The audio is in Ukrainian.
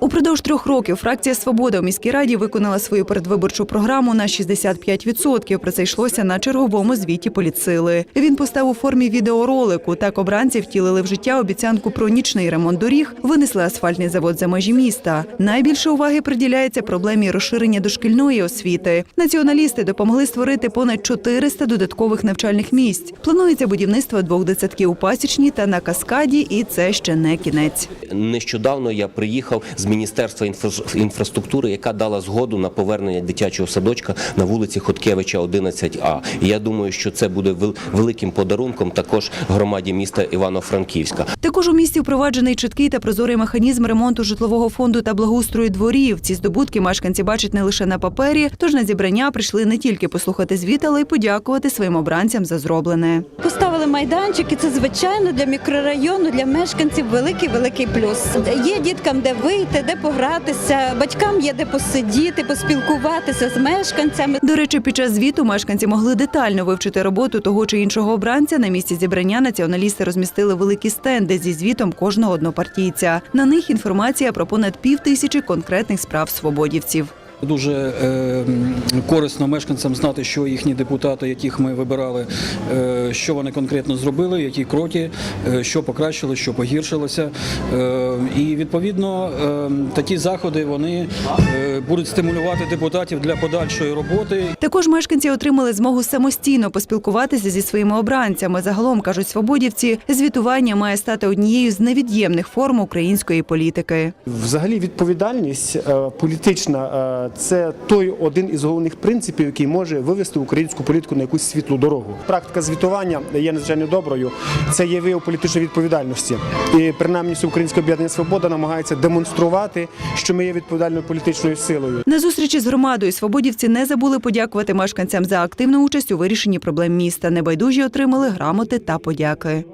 Упродовж трьох років фракція Свобода у міській раді виконала свою передвиборчу програму на 65%. Про це йшлося на черговому звіті політсили. Він постав у формі відеоролику. Так обранці втілили в життя обіцянку про нічний ремонт доріг, винесли асфальтний завод за межі міста. Найбільше уваги приділяється проблемі розширення дошкільної освіти. Націоналісти допомогли створити понад 400 додаткових навчальних місць. Планується будівництво двох дитсадків у Пасічній та на Каскаді, і це ще не кінець. Нещодавно я приїхав з міністерства інфра- інфраструктури, яка дала згоду на повернення дитячого садочка на вулиці Хоткевича, 11А. І я думаю, що це буде вел- великим подарунком також громаді міста Івано-Франківська. Також у місті впроваджений чіткий та прозорий механізм ремонту житлового фонду та благоустрою дворів. Ці здобутки мешканці бачать не лише на папері, тож на зібрання прийшли не тільки послухати звіт, але й подякувати своїм обранцям за зроблене. Поставили майданчик, і це звичайно для мікрорайону, для мешканців великий великий плюс. Є діткам де вийти, де погратися, батькам є де посидіти, поспілкуватися з мешканцями. До речі, під час звіту мешканці могли детально вивчити роботу того чи іншого обранця. На місці зібрання націоналісти розмістили великі стенди зі звітом кожного однопартійця. На них інформація про понад пів тисячі конкретних справ свободівців. Дуже е, корисно мешканцям знати, що їхні депутати, яких ми вибирали, е, що вони конкретно зробили, які кроки, е, що покращило, що погіршилося. Е, і відповідно е, такі заходи вони е, будуть стимулювати депутатів для подальшої роботи Також мешканці отримали змогу самостійно поспілкуватися зі своїми обранцями. Загалом кажуть свободівці, звітування має стати однією з невід'ємних форм української політики. Взагалі відповідальність е, політична е, це той один із головних принципів, який може вивести українську політику на якусь світлу дорогу. Практика звітування є надзвичайно доброю. Це є вияв політичної відповідальності. І принаймні Всеукраїнське об'єднання Свобода намагається демонструвати, що ми є відповідальною політичною силою. На зустрічі з громадою свободівці не забули подякувати мешканцям за активну участь у вирішенні проблем міста. Небайдужі отримали грамоти та подяки.